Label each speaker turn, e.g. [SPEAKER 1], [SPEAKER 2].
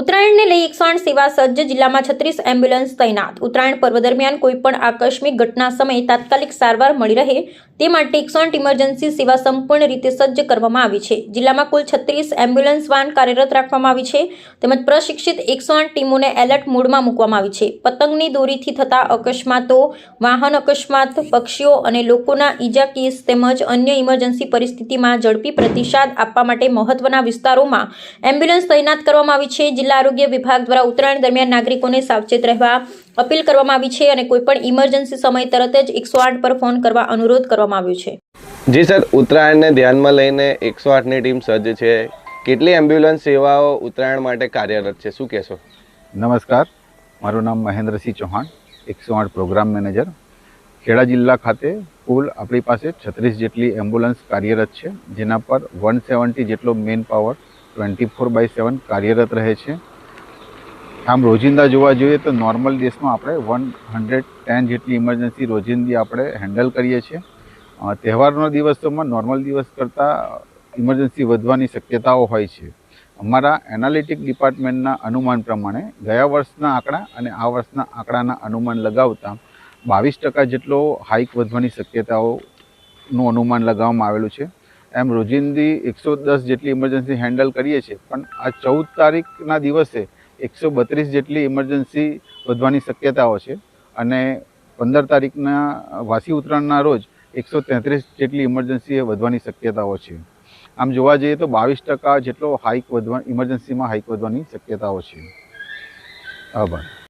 [SPEAKER 1] ઉત્તરાયણને લઈ એકસો સેવા સજ્જ જિલ્લામાં છત્રીસ એમ્બ્યુલન્સ તૈનાત. ઉત્તરાયણ પર્વ દરમિયાન કોઈપણ આકસ્મિક ઘટના સમયે તાત્કાલિક સારવાર મળી રહે તે માટે એકસો ઇમરજન્સી સેવા સંપૂર્ણ રીતે સજ્જ કરવામાં આવી છે. જિલ્લામાં કુલ છત્રીસ એમ્બ્યુલન્સ વાન કાર્યરત રાખવામાં આવી છે. તેમજ પ્રશિક્ષિત એકસો ટીમોને એલર્ટ મોડમાં મૂકવામાં આવી છે. પતંગની દોરીથી થતા અકસ્માતો, વાહન અકસ્માત, પક્ષીઓ અને લોકોના ઈજા કેસ તેમજ અન્ય ઇમરજન્સી પરિસ્થિતિમાં ઝડપી પ્રતિસાદ આપવા માટે મહત્વના વિસ્તારોમાં એમ્બ્યુલન્સ તૈનાત કરવામાં આવી છે. જિલ્લા આરોગ્ય વિભાગ દ્વારા ઉત્તરાયણ દરમિયાન નાગરિકોને સાવચેત રહેવા અપીલ કરવામાં આવી છે અને કોઈપણ ઇમરજન્સી સમય તરત જ એકસો આઠ પર ફોન કરવા અનુરોધ કરવામાં આવ્યો છે.
[SPEAKER 2] જી સર ઉત્તરાયણને ધ્યાનમાં લઈને એકસો આઠની ટીમ સજ્જ છે. કેટલી એમ્બ્યુલન્સ સેવાઓ ઉત્તરાયણ માટે કાર્યરત છે? શું કહેશો?
[SPEAKER 3] નમસ્કાર. મારું નામ મહેન્દ્રસિંહ ચૌહાણ એકસો આઠ પ્રોગ્રામ મેનેજર. ખેડા જિલ્લા ખાતે કુલ આપણી પાસે છત્રીસ જેટલી એમ્બ્યુલન્સ કાર્યરત છે જેના પર વન સેવન્ટી જેટલો man power twenty four by seven કાર્યરત રહે છે. આમ રોજિંદા જોવા જોઈએ તો નોર્મલ ડેસમાં આપણે વન હંડ્રેડ ટેન જેટલી ઇમરજન્સી રોજિંદી આપણે હેન્ડલ કરીએ છીએ. તહેવારનો દિવસોમાં નોર્મલ દિવસ કરતાં ઇમરજન્સી વધવાની શક્યતાઓ હોય છે. અમારા એનાલિટિક ડિપાર્ટમેન્ટના અનુમાન પ્રમાણે ગયા વર્ષના આંકડા અને આ વર્ષના આંકડાના અનુમાન લગાવતા બાવીસ ટકા જેટલો હાઇક વધવાની શક્યતાઓનું અનુમાન લગાવવામાં આવેલું છે. એમ રોજિંદી એકસો દસ જેટલી ઇમરજન્સી હેન્ડલ કરીએ છીએ. પણ આ ચૌદ તારીખના દિવસે એકસો બત્રીસ જેટલી ઇમરજન્સી વધવાની શક્યતાઓ છે અને પંદર તારીખના વાસી ઉત્તરાયણના રોજ એકસો તેત્રીસ જેટલી ઇમરજન્સી વધવાની શક્યતાઓ છે. આમ જોવા જઈએ તો બાવીસ ટકા જેટલો હાઇક વધવા ઇમરજન્સીમાં હાઇક વધવાની શક્યતાઓ છે. આભાર.